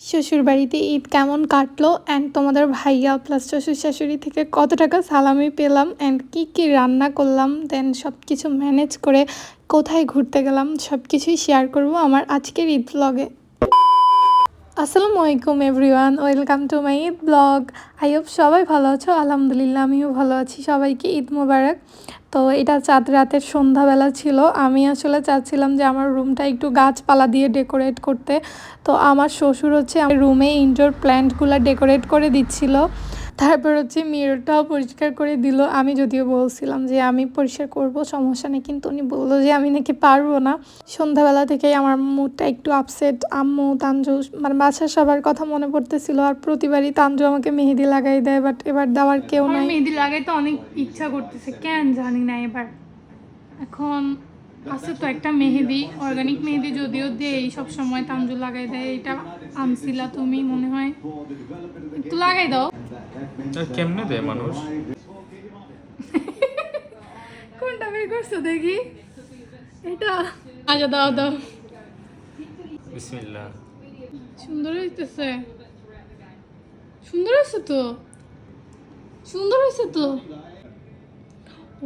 শ্বশুর বাড়িতে ঈদ কেমন কাটলো? অ্যান্ড তোমাদের ভাইয়া প্লাস শ্বশুর শাশুড়ি থেকে কত টাকা সালামি পেলাম? অ্যান্ড কি কি রান্না করলাম? দেন সব কিছু ম্যানেজ করে কোথায় ঘুরতে গেলাম? সব কিছুই শেয়ার করব আমার আজকের ঈদ ব্লগে আসসালামু আলাইকুম everyone, welcome to my Eid blog. I hope সবাই ভালো আছো। আলহামদুলিল্লাহ, আমিও ভালো আছি। সবাইকে ঈদ মোবারক। তো এটা চাঁদ রাতের সন্ধ্যাবেলা ছিল। আমি আসলে চাচ্ছিলাম যে আমার রুমটা একটু গাছপালা দিয়ে ডেকোরেট করতে। তো আমার শ্বশুর হচ্ছে আমার রুমে ইনডোর প্ল্যান্টগুলো ডেকোরেট করে দিচ্ছিল। তারপর হচ্ছে মিররটাও পরিষ্কার করে দিল। আমি যদিও বলছিলাম যে আমি পরিষ্কার করব সমস্যা নেই কিন্তু উনি বলল যে আমি নাকি পারব না। সন্ধ্যাবেলা থেকেই আমার মুডটা একটু আপসেট আম্মু তানজু মানে বাসার সবার কথা মনে পড়তেছিল আর প্রতিবারই তানজু আমাকে মেহেদি লাগাই দেয় বাট এবার দেওয়ার কেউ নাই। মেহেদি লাগাইতে অনেক ইচ্ছা করতেছে কেন জানি না এবার। এখন আছে তো একটা মেহেদি অর্গানিক মেহেদি যদিও দেই সব সময় তানজু লাগাই দেয় এটা আনছিলা তুমি মনে হয় একটু লাগাই দাও। কেমনে দেয় মানুষ? কোনটা বের করছ দেখি? এটা। আচ্ছা দাও দাও। বিসমিল্লাহ। সুন্দর হইতেছে। সুন্দর হয়েছে তো? সুন্দর হয়েছে তো?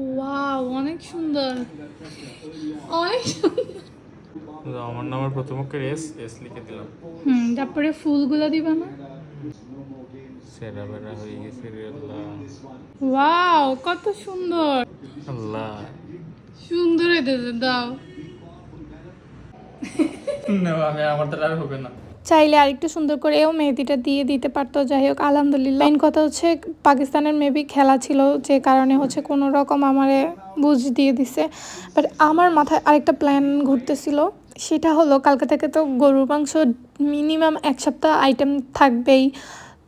ওয়াও অনেক সুন্দর। অনেক সুন্দর। আমার নামের প্রথম অক্ষর এস এস লিখে দিলাম। হুম তারপরে ফুলগুলো দিবা না? সেরা বেরা হয়ে গেছে রে আল্লাহ। ওয়াও কত সুন্দর। আল্লাহ। সুন্দর হইতেছে দাও। না আমি আমার দ্বারা আর হবে না। চাইলে আরেকটু সুন্দর করেও মেহেদিটা দিয়ে দিতে পারতো যাই হোক আলহামদুলিল্লাহ। মেন কথা হচ্ছে পাকিস্তানের মেবি খেলা ছিল যে কারণে হচ্ছে কোনো রকম আমারে বুঝ দিয়ে দিছে। বাট আমার মাথায় আরেকটা প্ল্যান ঘুরতেছিল। সেটা হলো, কালকে থেকে তো গরুর মাংস মিনিমাম এক সপ্তাহ আইটেম থাকবেই।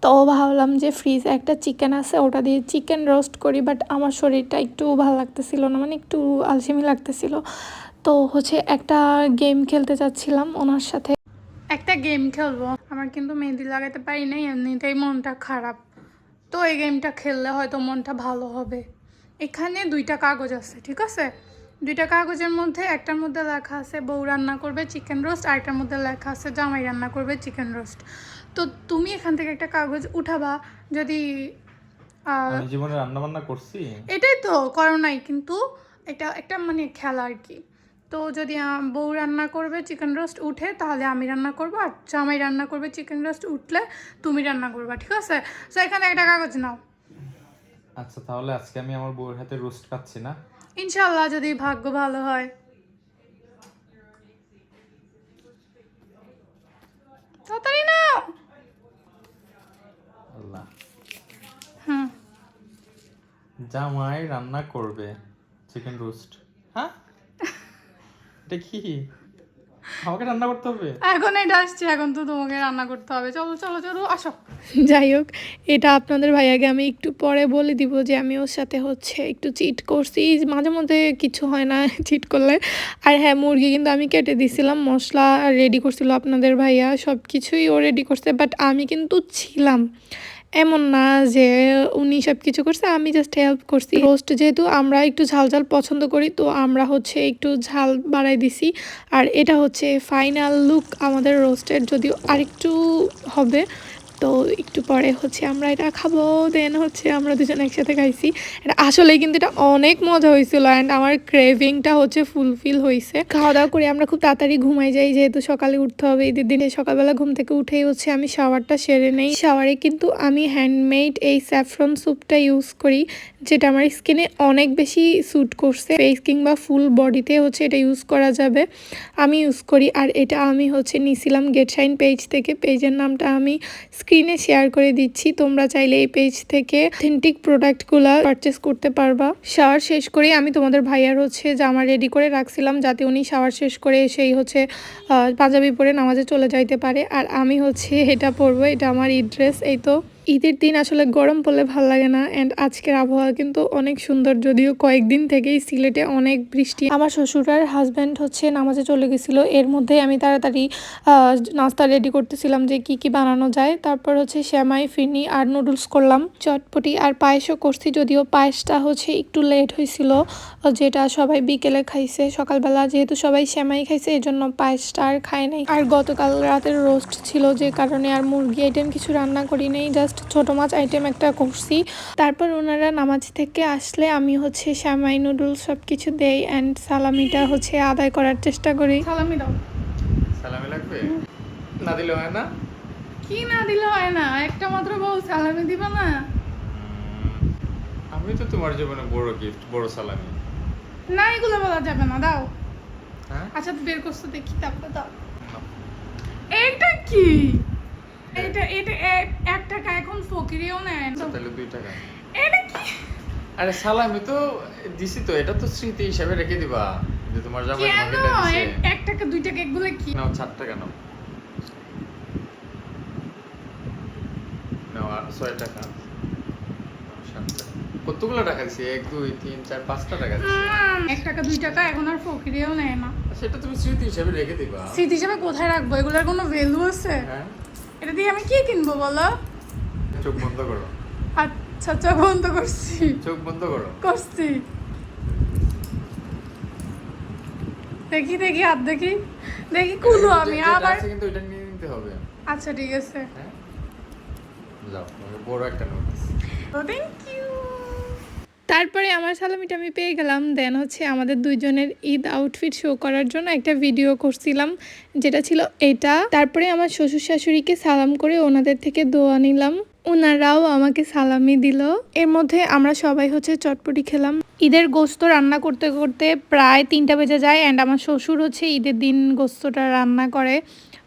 তো ভাবলাম যে ফ্রিজ একটা চিকেন আছে, ওটা দিয়ে চিকেন রোস্ট করি বাট আমার শরীরটা একটু ভালো লাগতেছিল না মানে একটু আলসেমি লাগতেছিল। তো হচ্ছে একটা গেম খেলতে চাচ্ছিলাম ওনার সাথে। একটা গেম খেলব। আমার কিন্তু মেহেদি লাগাতে পারি নাই, এমনিতেই মনটা খারাপ। তো এই গেমটা খেললে হয়তো মনটা ভালো হবে। এখানে দুইটা কাগজ আছে, ঠিক আছে? দুইটা কাগজের মধ্যে একটার মধ্যে লেখা আছে বউ রান্না করবে চিকেন রোস্ট আর একটার মধ্যে লেখা আছে জামাই রান্না করবে চিকেন রোস্ট তো তুমি এখান থেকে একটা কাগজ উঠাবা যদি জীবনে রান্না বান্না করছি। এটাই তো করো নাই কিন্তু এটা একটা মানে খেলা আর কি। তো যদি বউ রান্না করবে চিকেন রোস্ট উঠে তাহলে আমি রান্না করব আর জামাই রান্না করবে চিকেন রোস্ট উঠলে তুমি রান্না করবা ঠিক আছে? তো এখানে একটা কাগজ নাও। আচ্ছা তাহলে আজকে আমি আমার বউয়ের হাতে রোস্ট খাচ্ছি না। ইনশাল্লাহ যদি ভাগ্য ভালো হয়। তাড়াতাড়ি নাও। আল্লাহ। হুম। জামাই রান্না করবে চিকেন রোস্ট হ্যাঁ? এটা কি? আমাকে রান্না করতে হবে? এখন এটা আসছে এখন তো তোমাকে রান্না করতে হবে। চলো চলো চলো আসো। যাই হোক, এটা আপনাদের ভাইয়াকে আমি একটু পরে বলে দিব যে আমি ওর সাথে হচ্ছে একটু চিট করছি। মাঝে মধ্যে কিছু হয় না চিট করলে। আর হ্যাঁ মুরগি কিন্তু আমি কেটে দিছিলাম, মশলা রেডি করছিল আপনাদের ভাইয়া সব কিছুই ও রেডি করছে বাট আমি কিন্তু ছিলাম। এমন না যে উনি সব কিছু করছে, আমি জাস্ট হেল্প করছি। রোস্ট যেহেতু আমরা একটু ঝাল ঝাল পছন্দ করি, তো আমরা হচ্ছে একটু ঝাল বাড়াই দিছি। আর এটা হচ্ছে ফাইনাল লুক আমাদের রোস্টের যদিও আরেকটু হবে তো একটু পরে হচ্ছে আমরা এটা খাব দেন হচ্ছে আমরা দুজন একসাথে খাইছি। এটা আসলে কিন্তু এটা অনেক মজা হয়েছিল অ্যান্ড আমার ক্রেভিংটা হচ্ছে ফুলফিল হয়েছে খাওয়া দাওয়া করে আমরা খুব তাড়াতাড়ি ঘুমাই যাই, যেহেতু সকালে উঠতে হবে, ঈদের দিনে সকালবেলা ঘুম থেকে উঠেই হচ্ছে আমি শাওয়ারটা সেরে নেই। শাওয়ারে কিন্তু আমি হ্যান্ডমেড এই স্যাফরন স্যুপটা ইউজ করি, যেটা আমার স্কিনে অনেক বেশি স্যুট করছে। ফেস কিংবা ফুল বডিতে হচ্ছে এটা ইউজ করা যাবে। আমি ইউজ করি, আর এটা আমি হচ্ছে নিছিলাম গেট শাইন পেজ থেকে। পেজের নামটা আমি স্ক্রিনে শেয়ার করে দিচ্ছি। তোমরা চাইলে এই পেজ থেকে অথেন্টিক প্রোডাক্টগুলো পারচেস করতে পারবা। শাওয়ার শেষ করে আমি তোমাদের ভাইয়ার হচ্ছে জামা রেডি করে রাখছিলাম যাতে উনি শাওয়ার শেষ করে সেই হচ্ছে পাঞ্জাবি পরে নামাজে চলে যাইতে পারে। আর আমি হচ্ছে এটা পরবো, এটা আমার ইড্রেস ড্রেস এই তো। ঈদের দিন আসলে গরম পড়লে ভালো লাগে না অ্যান্ড আজকের আবহাওয়া কিন্তু অনেক সুন্দর। যদিও কয়েকদিন থেকেই সিলেটে অনেক বৃষ্টি। আমার শ্বশুরার হাজব্যান্ড হচ্ছে নামাজে চলে গেছিল। এর মধ্যে আমি তাড়াতাড়ি নাস্তা রেডি করতেছিলাম যে কি কি বানানো যায়। তারপর হচ্ছে শ্যামাই ফিরনি আর নুডলস করলাম। চটপটি আর পায়েসও করছি, যদিও পায়েসটা হচ্ছে একটু লেট হয়েছিল, যেটা সবাই বিকেলে খাইছে। সকালবেলা যেহেতু সবাই শ্যামাই খাইছে এই জন্য পায়েসটা আর খায় নাই। আর গতকাল রাতের রোস্ট ছিল, যে কারণে আর মুরগি আইটেম কিছু রান্না করি নেই জাস্ট ছোট মাছ আইটেম একটা করছি। তারপর ওনারা নামাজ থেকে আসলে আমি হচ্ছে শ্যামাই নুডলস সব কিছু দেই অ্যান্ড সালামিটা হচ্ছে আদায় করার চেষ্টা করি। সালামি দাও। সালামি লাগবে? না দিলে হয় না? কি না দিলে হয় না? একটা মাত্র বউ সালামি দিবা না? আমি তো তোমার জীবনে বড় গিফট বড় সালামি। না এগুলো বলা যাবে না দাও। হ্যাঁ? আচ্ছা বের করছ দেখি তারপর দাও। এটা কি? এটা এটা এক টাকা এখন ফকিরেও নেয়। না। তাহলে দুই টাকা। এটা কি? আরে সালামি তো দিছি তো এটা তো স্মৃতি হিসাবে রেখে দিবা যে তোমার জামাই তোমাকে দিছে। এক- টাকা দুই টাকা এগুলো কি? নাও চার টাকা নাও। নাও আর ছয় টাকা। কতগুলো টাকা দিছি? এক দুই তিন চার পাঁচটা টাকা দিছি। এক টাকা দুই টাকা এখন আর ফকিরেও নেয় না। সেটা তুমি স্মৃতি হিসাবে রেখে দিবা। স্মৃতি হিসাবে কোথায় রাখব? এগুলোর কোনো ভ্যালু আছে? হ্যাঁ। এটা দিয়ে আমি কি কিনবো বলো? চোখ বন্ধ করো। আচ্ছা চোখ বন্ধ করছি। চোখ বন্ধ করো। করছি। দেখি দেখি আর দেখি। দেখি কুলো আমি আবার কিন্তু এটা নিয়ে নিতে হবে। আচ্ছা ঠিক আছে। হ্যাঁ? যাও বড় একটা নোটিস থ্যাংক ইউ তারপরে আমার সালামিটা আমি পেয়ে গেলাম। দেন হচ্ছে আমাদের দুইজনের ঈদ আউটফিট শো করার জন্য একটা ভিডিও করছিলাম, যেটা ছিল এটা। তারপরে আমার শ্বশুর শাশুড়িকে সালাম করে ওনাদের থেকে দোয়া নিলাম। ওনারাও আমাকে সালামি দিল। এর মধ্যে আমরা সবাই হচ্ছে চটপটি খেলাম। ঈদের গোস্ত রান্না করতে করতে প্রায় তিনটা বেজে যায় অ্যান্ড আমার শ্বশুর হচ্ছে ঈদের দিন গোস্তটা রান্না করে।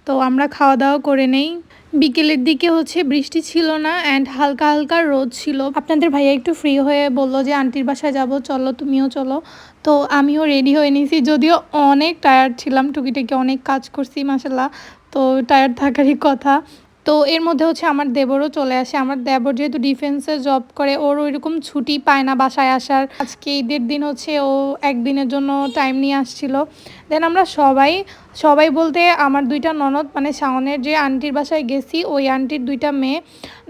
তো আমরা খাওয়া দাওয়া করে নেই। বিকেলের দিকে হচ্ছে বৃষ্টি ছিল না অ্যান্ড হালকা হালকা রোদ ছিল। আপনাদের ভাইয়া একটু ফ্রি হয়ে বলল যে, আন্টির বাসায় যাব, চলো, তুমিও চলো। তো আমিও রেডি হয়ে নিয়েছি যদিও অনেক টায়ার্ড ছিলাম, টুকিটাকি অনেক কাজ করছি মাসাল্লাহ তো টায়ার্ড থাকারই কথা। তো এর মধ্যে হচ্ছে আমার দেবরও চলে আসে। আমার দেবর যেহেতু ডিফেন্সে জব করে, ওর ওইরকম ছুটি পায় না বাসায় আসার। আজকে ঈদের দিন হচ্ছে ও একদিনের জন্য টাইম নিয়ে আসছিল। দেন আমরা সবাই সবাই বলতে আমার দুইটা ননদ মানে শাওনের যে আন্টির বাসায় গেছি, ওই আন্টির দুইটা মেয়ে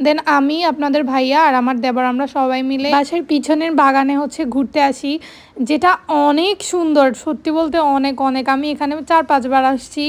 দেন আমি, আপনাদের ভাইয়া আর আমার দেবর, আমরা সবাই মিলে বাসার পিছনের বাগানে হচ্ছে ঘুরতে আসি, যেটা অনেক সুন্দর, সত্যি বলতে অনেক অনেক। আমি এখানে চার, পাঁচবার আসছি,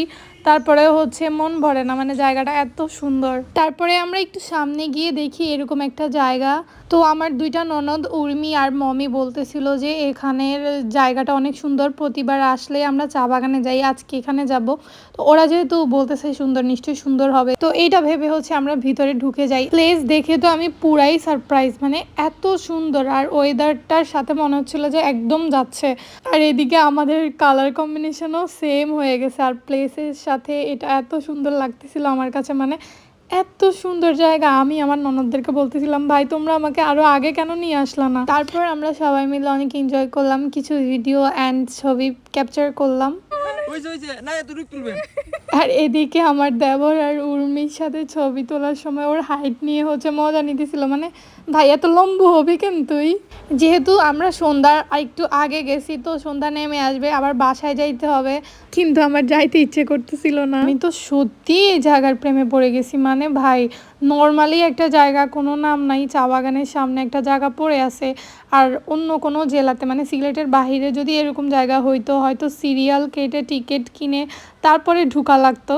তারপরে হচ্ছে মন ভরে না মানে জায়গাটা এত সুন্দর। তারপরে আমরা একটু সামনে গিয়ে দেখি এরকম একটা জায়গা। তো আমার দুইটা ননদ, উর্মি আর মমি বলতেছিল যে এখানের জায়গাটা অনেক সুন্দর, প্রতিবার আসলে আমরা চা বাগানে যাই, আজকে এখানে যাব। তো ওরা যেহেতু বলতেছে সুন্দর, নিশ্চয়ই সুন্দর হবে। তো এইটা ভেবে হচ্ছে আমরা ভিতরে ঢুকে যাই। প্লেস দেখে তো আমি পুরাই সারপ্রাইজ মানে এত সুন্দর। আর ওয়েদারটার সাথে মনে হচ্ছিল যে একদম যাচ্ছে। আর এদিকে আমাদের কালার কম্বিনেশনও সেম হয়ে গেছে। আর প্লেসের সাথে এটা এত সুন্দর লাগতেছিল আমার কাছে মানে এত সুন্দর জায়গা, আমি আমার ননদদেরকে বলতেছিলাম, ভাই, তোমরা আমাকে আরও আগে কেন নিয়ে আসলা না? তারপর আমরা সবাই মিলে অনেক এনজয় করলাম, কিছু ভিডিও অ্যান্ড ছবি ক্যাপচার করলাম। ওই জায়গা না এতটুকু তুলবেন। আর এদিকে আমার দেবর আর উর্মির সাথে ছবি তোলার সময় ওর হাইট নিয়ে হচ্ছে মজা নিতেছিল। মানে ভাই এত লম্বু হবে কেন তুই? যেহেতু আমরা সন্ধ্যার একটু আগে গেছি, তো সন্ধ্যা নেমে আসবে, আবার বাসায় যাইতে হবে। কিন্তু আমার যাইতে ইচ্ছে করতেছিল না। আমি তো সত্যি এই জায়গার প্রেমে পড়ে গেছি। মানে ভাই নর্মালি একটা জায়গা কোনো নাম নাই, চা বাগানের সামনে একটা জায়গা পড়ে আছে। আর অন্য কোনো জেলাতে মানে সিলেটের বাহিরে যদি এরকম জায়গা হইতো, হয়তো সিরিয়াল কেটে টিকিট কিনে তারপরে ঢুকা লাগতো।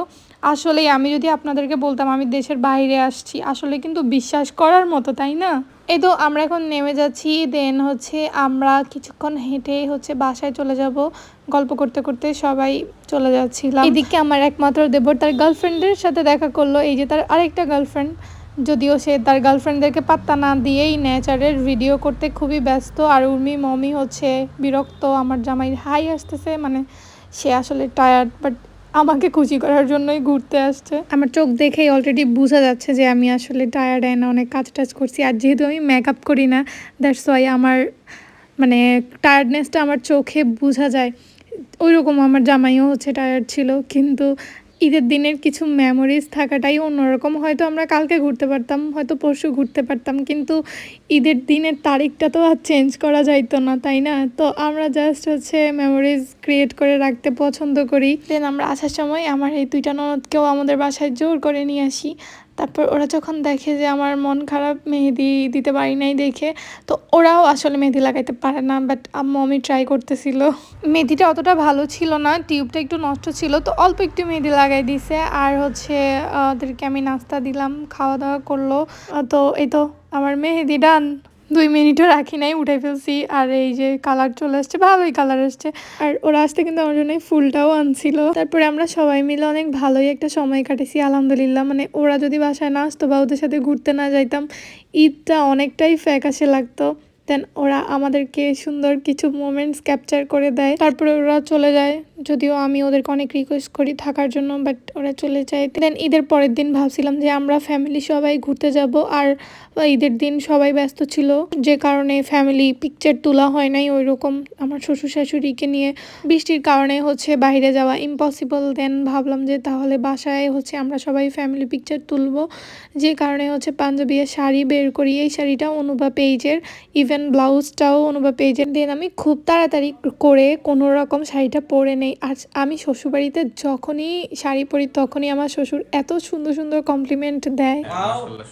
আসলে আমি যদি আপনাদেরকে বলতাম, আমি দেশের বাইরে আসছি, আসলে কিন্তু বিশ্বাস করার মতো, তাই না? এই তো আমরা এখন নেমে যাচ্ছি দেন হচ্ছে আমরা কিছুক্ষণ হেঁটে হচ্ছে বাসায় চলে যাব। গল্প করতে করতে সবাই চলে যাচ্ছিলাম। এদিকে আমার একমাত্র দেবর তার গার্লফ্রেন্ডের সাথে দেখা করল, এই যে তার আরেকটা গার্লফ্রেন্ড যদিও সে তার গার্লফ্রেন্ডদেরকে পাত্তা না দিয়েই নেচারের ভিডিও করতে খুবই ব্যস্ত, আর উর্মি মমি হচ্ছে বিরক্ত, আমার জামাই হাই আসতেছে মানে সে আসলে টায়ার্ড বাট আমাকে খুশি করার জন্যই ঘুরতে আসছে। আমার চোখ দেখেই অলরেডি বোঝা যাচ্ছে যে আমি আসলে টায়ার্ড না অনেক কাজ টাজ করছি। আর যেহেতু আমি মেকআপ করি না দ্যাটস ওয়াই আমার মানে টায়ার্ডনেসটা আমার চোখে বোঝা যায়। ওই রকম আমার জামাইও হচ্ছে টায়ার্ড ছিল, কিন্তু ঈদের দিনের কিছু মেমোরিজ থাকাটাই অন্যরকম। হয়তো আমরা কালকে ঘুরতে পারতাম, হয়তো পরশু ঘুরতে পারতাম, কিন্তু ঈদের দিনের তারিখটা তো আর চেঞ্জ করা যাইতো না, তাই না? তো আমরা জাস্ট হচ্ছে মেমোরিজ ক্রিয়েট করে রাখতে পছন্দ করি। দেন আমরা আসার সময় আমার এই দুইটা ননদকেও আমাদের বাসায় জোর করে নিয়ে আসি। তারপর ওরা যখন দেখে যে আমার মন খারাপ, মেহেদি দিতে পারি নাই দেখে, তো ওরাও আসলে মেহেদি লাগাইতে পারে না বাট আম্মু আমি ট্রাই করতেছিল। মেহেদিটা অতটা ভালো ছিল না টিউবটা একটু নষ্ট ছিল, তো অল্প একটু মেহেদি লাগাই দিছে। আর হচ্ছে ওদেরকে আমি নাস্তা দিলাম খাওয়া দাওয়া করল তো এই তো, আমার মেহেদি ডান দুই মিনিটও রাখি নাই উঠে ফেলছি। আর এই যে কালার চলে আসছে, ভালোই কালার আসছে। আর ওরা আসতে কিন্তু আমার জন্য ফুলটাও আনছিল। তারপরে আমরা সবাই মিলে অনেক ভালোই একটা সময় কাটেছি আলহামদুলিল্লাহ। মানে ওরা যদি বাসায় না আসতো বা ওদের সাথে ঘুরতে না যাইতাম, ঈদটা অনেকটাই ফ্যাকাশে লাগতো। দেন ওরা আমাদেরকে সুন্দর কিছু মোমেন্টস ক্যাপচার করে দেয়। তারপরে ওরা চলে যায়। যদিও আমি ওদেরকে অনেক রিকোয়েস্ট করি থাকার জন্য বাট ওরা চলে যায়। দেন ঈদের পরের দিন ভাবছিলাম যে আমরা ফ্যামিলি সবাই ঘুরতে যাব, আর ঈদের দিন সবাই ব্যস্ত ছিল। যে কারণে ফ্যামিলি পিকচার তোলা হয় নাই ওই রকম আমার শ্বশুর শাশুড়িকে নিয়ে বৃষ্টির কারণে হচ্ছে বাইরে যাওয়া ইম্পসিবল দেন ভাবলাম যে তাহলে বাসায় হচ্ছে আমরা সবাই ফ্যামিলি পিকচার তুলবো। যে কারণে হচ্ছে পাঞ্জাবি আর শাড়ি বের করি। এই শাড়িটা অনুভা পেজের ইভেন ব্লাউজটাও অনুভা পেজের দেন আমি খুব তাড়াতাড়ি করে কোনো রকম শাড়িটা পরে নেই। আর আমি শ্বশুরবাড়িতে যখনই শাড়ি পরি তখনই আমার শ্বশুর এত সুন্দর সুন্দর কমপ্লিমেন্ট দেয়।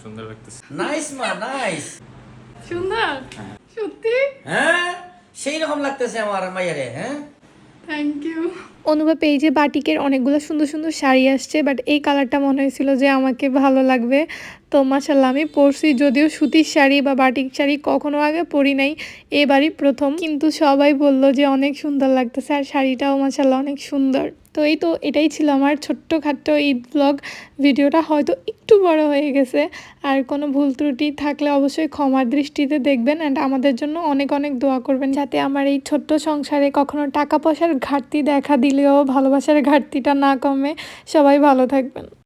সুন্দর নাইস মা নাইস সুন্দর? সত্যি? হ্যাঁ? সেই রকম লাগতেছে আমার মাইয়ারে হ্যাঁ? থ্যাংক ইউ এই যে বাটিকের অনেকগুলো সুন্দর সুন্দর শাড়ি আসছে বাট এই কালারটা মনে হয়েছিল যে আমাকে ভালো লাগবে। তো মাসাল্লাহ আমি পরছি যদিও সুতির শাড়ি বা বাটিক শাড়ি কখনো আগে পরি নাই, এবারই প্রথম। কিন্তু সবাই বলল যে অনেক সুন্দর লাগতেছে, আর শাড়িটাও মাসাল্লাহ অনেক সুন্দর। তো এই তো এটাই ছিল আমার ছোট্ট খাট্ট ঈদ ব্লগ ভিডিওটা হয়তো একটু বড় হয়ে গেছে, আর কোনো ভুল ত্রুটি থাকলে অবশ্যই ক্ষমার দৃষ্টিতে দেখবেন অ্যান্ড আমাদের জন্য অনেক অনেক দোয়া করবেন। যাতে আমার এই ছোট্ট সংসারে কখনো টাকা পয়সার ঘাটতি দেখা দিলেও ভালোবাসার ঘাটতিটা না কমে। সবাই ভালো থাকবেন।